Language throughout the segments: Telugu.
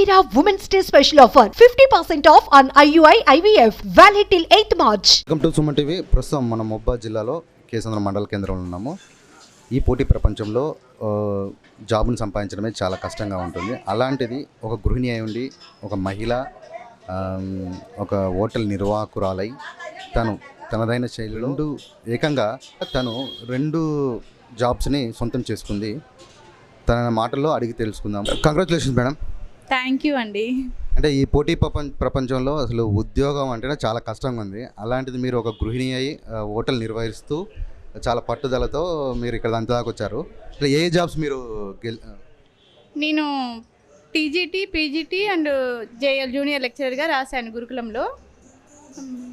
Women's Day special offer. 50% off on IUI IVF valid till 8th March. Welcome to Suman TV ప్రస్తుతం మనం మొబ్బా జిల్లాలో కేసంద్ర మండల కేంద్రంలో ఉన్నాము. ఈ పోటీ ప్రపంచంలో ఆ, జాబును సంపాదించడమే చాలా కష్టంగా ఉంటుంది. అలాంటిది ఒక గృహిణి అయి ఉండి ఒక మహిళ ఆమ్, ఒక హోటల్ నిర్వాహకురాలై తను తనదైన శైలిలో రెండు ఏకంగా తను రెండు జాబ్స్ని సొంతం చేసుకుంది. తన మాటల్లో అడిగి తెలుసుకుందాం. కంగ్రాచులేషన్స్ మేడం థ్యాంక్ యూ అండి. అంటే ఈ పోటీ ప్రపంచ ప్రపంచంలో అసలు ఉద్యోగం అంటేనే చాలా కష్టంగా ఉంది. అలాంటిది మీరు ఒక గృహిణి అయి హోటల్ నిర్వహిస్తూ చాలా పట్టుదలతో మీరు ఇక్కడ అంత దాకా వచ్చారు. అసలు ఏ జాబ్స్ మీరు గెల్ నేను TGT PGT and JL junior లెక్చరర్గా రాశాను గురుకులంలో.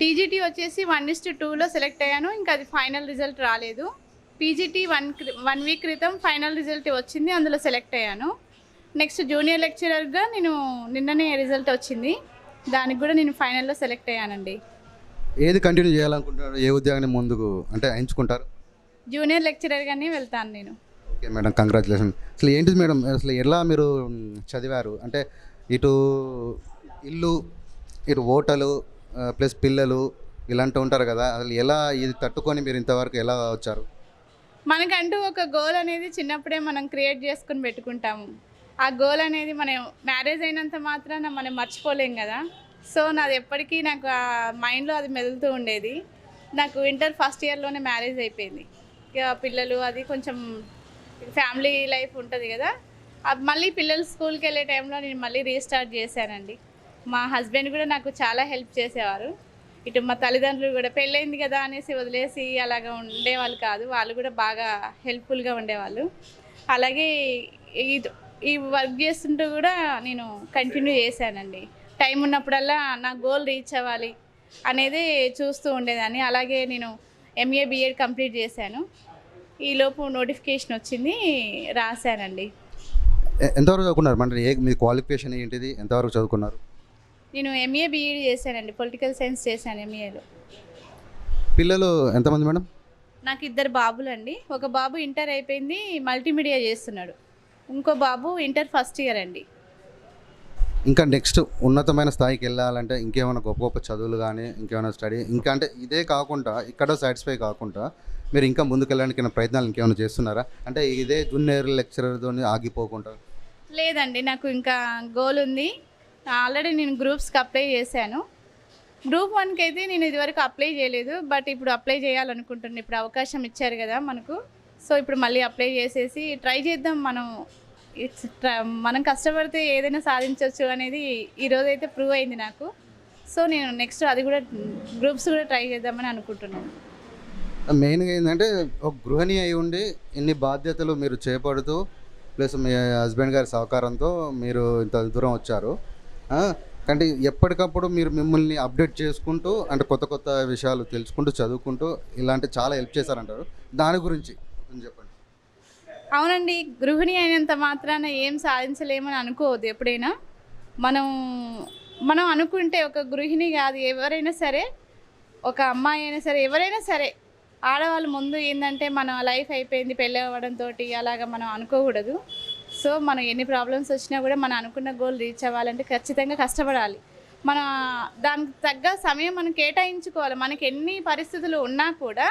టీజీటీ వచ్చేసి వన్ ఇస్ట్ టూలో సెలెక్ట్ అయ్యాను. ఇంకా అది ఫైనల్ రిజల్ట్ రాలేదు. పీజీటీ వన్ వన్ వీక్ క్రితం ఫైనల్ రిజల్ట్ వచ్చింది. అందులో సెలెక్ట్ అయ్యాను. నెక్స్ట్ జూనియర్ లెక్చరర్గా నేను నిన్ననే రిజల్ట్ వచ్చింది. దానికి కూడా నేను ఫైనల్లో సెలెక్ట్ అయ్యానండి. ఏది కంటిన్యూ చేయాలనుకుంటున్నారు? ఏ ఉద్యోగాన్ని ముందుకు అంటే ఎంచుకుంటారు? జూనియర్ లెక్చరర్గానే వెళ్తాను నేను. Okay madam congratulation. అసలు ఏంటిది మేడం? అసలు ఎలా మీరు చదివారు? అంటే ఇటు ఇల్లు ఇటు హోటలు ప్లస్ పిల్లలు ఇలాంటి ఉంటారు కదా అసలు ఎలా ఇది తట్టుకొని మీరు ఇంతవరకు ఎలా వచ్చారు? మనకంటూ ఒక గోల్ అనేది చిన్నప్పుడే మనం క్రియేట్ చేసుకుని పెట్టుకుంటాము. ఆ గోల్ అనేది మనం మ్యారేజ్ అయినంత మాత్రాన మనం మర్చిపోలేం కదా. సో నాది ఎప్పటికీ నాకు ఆ మైండ్లో అది మెదులుతూ ఉండేది. నాకు ఇంటర్ ఫస్ట్ ఇయర్లోనే మ్యారేజ్ అయిపోయింది. ఇక పిల్లలు అది కొంచెం ఫ్యామిలీ లైఫ్ ఉంటుంది కదా. అది మళ్ళీ పిల్లలు స్కూల్కి వెళ్ళే టైంలో నేను మళ్ళీ రీస్టార్ట్ చేశానండి. మా హస్బెండ్ కూడా నాకు చాలా హెల్ప్ చేసేవారు. ఇటు మా తల్లిదండ్రులు కూడా పెళ్ళైంది కదా అనేసి వదిలేసి అలాగా ఉండేవాళ్ళు కాదు. వాళ్ళు కూడా బాగా హెల్ప్ఫుల్గా ఉండేవాళ్ళు. అలాగే ఇది ఈ వర్క్ చేస్తుంటూ కూడా నేను కంటిన్యూ చేశానండి. టైం ఉన్నప్పుడల్లా నా గోల్ రీచ్ అవ్వాలి అనేది చూస్తూ ఉండేదాన్ని. అలాగే నేను ఎంఏ బిఎడ్ కంప్లీట్ చేశాను. ఈలోపు నోటిఫికేషన్ వచ్చింది రాశానండి. ఎంతవరకు చదువుకున్నారు? అంటే ఏ మీ క్వాలిఫికేషన్ ఏంటిది? ఎంతవరకు చదువుకున్నారు? నేను ఎంఏ బిఎడ్ చేశానండి. పొలిటికల్ సైన్స్ చేశాను ఎంఏలో పిల్లలు ఎంతమంది మేడం? నాకు ఇద్దరు బాబులండి. ఒక బాబు ఇంటర్ అయిపోయింది మల్టీమీడియా చేస్తున్నాడు. ఇంకో బాబు ఇంటర్ ఫస్ట్ ఇయర్ అండి. ఇంకా నెక్స్ట్ ఉన్నతమైన స్థాయికి వెళ్ళాలంటే ఇంకేమైనా గొప్ప గొప్ప చదువులు కానీ ఇంకేమైనా స్టడీ ఇంకా అంటే ఇదే కాకుండా ఇక్కడ సాటిస్ఫై కాకుండా మీరు ఇంకా ముందుకు వెళ్ళడానికి ప్రయత్నాలు ఇంకేమైనా చేస్తున్నారా? అంటే ఇదే జూనియర్ లెక్చరర్తో ఆగిపోకుండా. లేదండి నాకు ఇంకా గోల్ ఉంది. ఆల్రెడీ నేను గ్రూప్స్కి అప్లై చేశాను. గ్రూప్ వన్కి అయితే నేను ఇదివరకు అప్లై చేయలేదు బట్ ఇప్పుడు అప్లై చేయాలనుకుంటున్నాను ఇప్పుడు అవకాశం ఇచ్చారు కదా మనకు. సో ఇప్పుడు మళ్ళీ అప్లై చేసేసి ట్రై చేద్దాం మనం. ఇట్స్ మనం కష్టపడితే ఏదైనా సాధించవచ్చు అనేది ఈరోజు అయితే ప్రూవ్ అయింది నాకు. సో నేను నెక్స్ట్ అది కూడా గ్రూప్స్ కూడా ట్రై చేద్దామని అనుకుంటున్నాను. మెయిన్గా ఏంటంటే ఒక గృహిణి అయి ఉండి ఇన్ని బాధ్యతలు మీరు చేపడుతూ ప్లస్ మీ హస్బెండ్ గారి సహకారంతో మీరు ఇంత దూరం వచ్చారు. అంటే ఎప్పటికప్పుడు మీరు మిమ్మల్ని అప్డేట్ చేసుకుంటూ అంటే కొత్త కొత్త విషయాలు తెలుసుకుంటూ చదువుకుంటూ ఇలాంటి చాలా హెల్ప్ చేశారంటారు. దాని గురించి అని చెప్పండి. అవునండి గృహిణి అయినంత మాత్రాన ఏం సాధించలేమని అనుకోవద్దు ఎప్పుడైనా. మనం మనం అనుకుంటే ఒక గృహిణి కాదు ఎవరైనా సరే ఒక అమ్మాయి అయినా సరే ఎవరైనా సరే ఆడవాళ్ళు ముందు ఏంటంటే మన లైఫ్ అయిపోయింది పెళ్ళి అవ్వడంతో అలాగా మనం అనుకోకూడదు. సో మనం ఎన్ని ప్రాబ్లమ్స్ వచ్చినా కూడా మనం అనుకున్న గోల్ రీచ్ అవ్వాలంటే ఖచ్చితంగా కష్టపడాలి. మన దానికి తగ్గ సమయం మనం కేటాయించుకోవాలి. మనకి ఎన్ని పరిస్థితులు ఉన్నా కూడా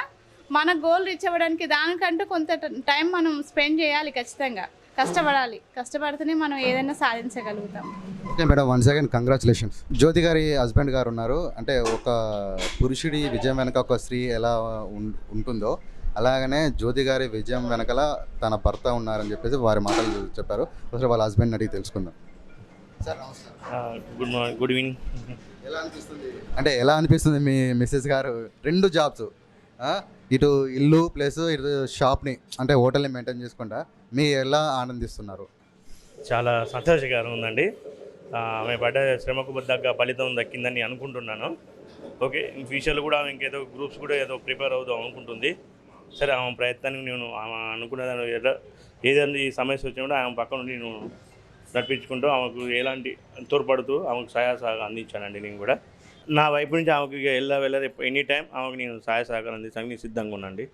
మన గోల్ రీచ్ అవ్వడానికి దానికంటూ కొంత టైం మనం స్పెండ్ చేయాలి ఖచ్చితంగా. కష్టపడాలి. కష్టపడితేనే మనం ఏదైనా సాధించగలుగుతాం. Okay madam one second congratulations Jyothi గారి హస్బెండ్ గారు ఉన్నారు. అంటే ఒక పురుషుడి విజయం వెనక ఒక స్త్రీ ఎలా ఉం- ఉంటుందో అలాగనే జ్యోతి గారి విజయం వెనకల తన భర్త ఉన్నారని చెప్పేసి వారి మాటలు చెప్పారు. ఒకసారి వాళ్ళ హస్బెండ్ అడిగి తెలుసుకుందాం. సార్ నమస్కారం గుడ్ మార్నింగ్ గుడ్ ఈవినింగ్ ఎలా అనిపిస్తుంది? అంటే ఎలా అనిపిస్తుంది మీ మిస్సెస్ గారు? రెండు జాబ్స్ ఇటు ఇల్లు ప్లస్ ఇటు షాప్ని అంటే హోటల్ని మెయింటైన్ చేసుకుంటా మీ ఎలా ఆనందిస్తున్నారు? చాలా సంతోషకరం ఉందండి. ఆమె పడ్డ శ్రమకు తగ్గ ఫలితం దక్కిందని అనుకుంటున్నాను. ఓకే ఫ్యూచర్లో కూడా ఆమె ఇంకేదో గ్రూప్స్ కూడా ఏదో ప్రిపేర్ అవుదాం అనుకుంటుంది. సరే ఆమె ప్రయత్నానికి నేను ఆమె అనుకున్న దాని ఏదైనా ఈ సమస్య వచ్చినా కూడా ఆమె పక్కన నేను నడిపించుకుంటూ ఆమెకు ఎలాంటి తోడ్పడుతూ ఆమెకు సహాయ అందించానండి నేను కూడా. నా వైపు నుంచి ఆమెకి ఇక వెళ్ళా ఎనీ టైం ఆమెకు నేను సహాయ సహకారం అందించడానికి నేను సిద్ధంగా ఉండండి